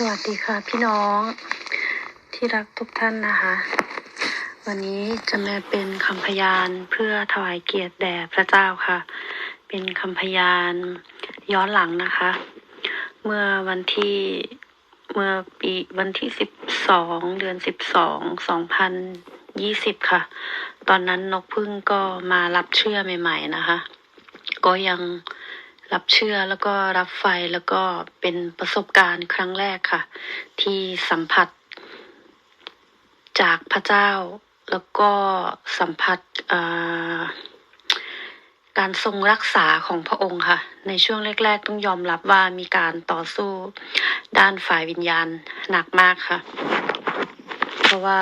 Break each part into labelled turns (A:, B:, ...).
A: สวัสดีค่ะพี่น้องที่รักทุกท่านนะคะ วันนี้จะมาเป็นคำพยานเพื่อถวายเกียรติแด่พระเจ้าค่ะ เป็นคำพยานย้อนหลังนะคะ เมื่อวันที่เมื่อปีวันที่สิบสองเดือนสิบสองสองพันยี่สิบค่ะ ตอนนั้นนกพึ่งก็มารับเชื่อใหม่ ๆนะคะ ก็ยัง รับเชื่อแล้วก็รับไฟแล้วก็เป็นประสบการณ์ครั้งแรกค่ะ ที่สัมผัส จากพระเจ้า แล้วก็สัมผัสการทรงรักษาของพระองค์ค่ะ ในช่วงแรก ๆ ต้องยอมรับว่ามีการต่อสู้ด้านฝ่ายวิญญาณหนักมากค่ะ เพราะว่า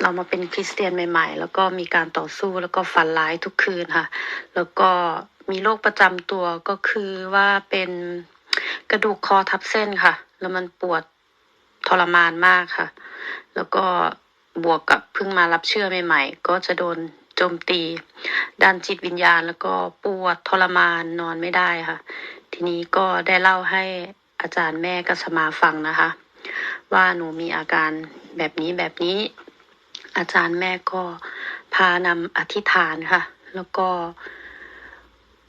A: เรามาเป็นคริสเตียนใหม่ ๆ แล้วก็มีการต่อสู้แล้วก็ฝันร้ายทุกคืนค่ะ แล้วก็มีโรคประจำตัวก็คือว่าเป็นกระดูกคอทับเส้นค่ะ แล้วมันปวดทรมานมากค่ะ แล้วก็บวกกับเพิ่งมารับเชื่อใหม่ๆ ก็จะโดนโจมตี ด้านจิตวิญญาณ แล้วก็ปวดทรมานนอนไม่ได้ค่ะ ทีนี้ก็ได้เล่าให้อาจารย์แม่กัสมาฟังนะคะ ว่าหนูมีอาการแบบนี้แบบนี้ อาจารย์แม่ก็พานำอธิษฐานค่ะ แล้วก็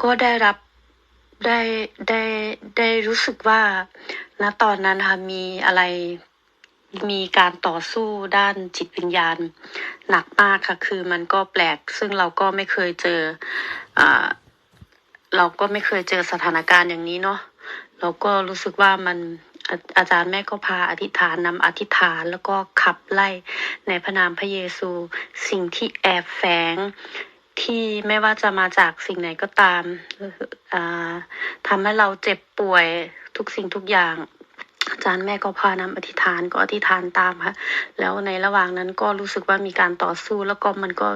A: ก็ได้รับได้ได้ได้รู้สึกว่าณตอนนั้นค่ะมีอะไรมีการต่อสู้ด้านจิตวิญญาณหนักมากค่ะ คือมันก็แปลกซึ่งเราก็ไม่เคยเจออเราก็ไม่เคยเจอสถานการณ์อย่างนี้เนาะเราก็รู้สึกว่ามัน อาจารย์แม่ก็พาอธิษฐานนำอธิษฐานแล้วก็ขับไล่ในพระนามพระเยซูสิ่งที่แอบแฝงที่ไม่ว่าจะมาจากสิ่งไหนก็ตามทำให้เราเจ็บป่วยทุกสิ่งทุกอย่างอาจารย์แม่ก็พานำอธิษฐานก็อธิษฐานตามค่ะแล้วในระหว่างนั้นก็รู้สึกว่ามีการต่อสู้แล้วก็มันก็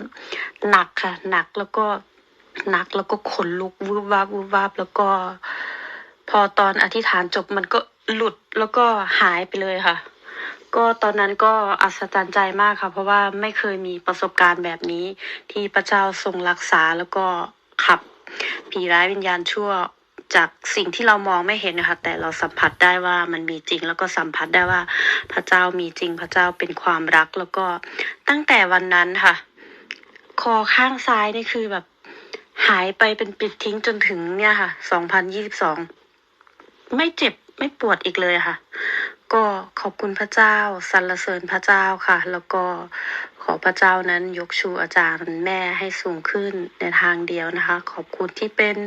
A: หนักค่ะหนักแล้วก็หนักแล้วก็ขนลุกวูบวาบวูบวาบแล้วก็ พอตอนอธิษฐานจบมันก็ หลุดแล้วก็หายไปเลยค่ะ ก็ตอนนั้นก็อัศจรรย์ใจมากค่ะ เพราะว่าไม่เคยมีประสบการณ์แบบนี้ที่พระเจ้าทรงรักษาแล้วก็ขับผีร้ายวิญญาณชั่วจากสิ่งที่เรามองไม่เห็นนะคะแต่เราสัมผัสได้ว่ามันมีจริง แล้วก็สัมผัสได้ว่าพระเจ้ามีจริง พระเจ้าเป็นความรัก แล้วก็ตั้งแต่วันนั้นค่ะ คอข้างซ้ายนี่คือแบบหายไปเป็นปิดทิ้งจนถึงเนี่ยค่ะ 2022 ไม่เจ็บ ไม่ปวดอีกเลยค่ะ ก็ขอบคุณพระเจ้าสรรเสริญพระเจ้าค่ะ แล้วก็ขอพระเจ้านั้นยกชูอาจารย์แม่ให้สูงขึ้นในทางเดียวนะคะ ขอบคุณที่เป็น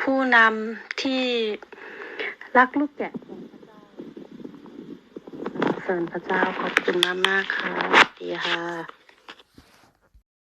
A: ผู้นำที่รักลูกแกะเสรรเสริญพระเจ้าขอบคุณมากมากค่ะสวัสดีค่ะ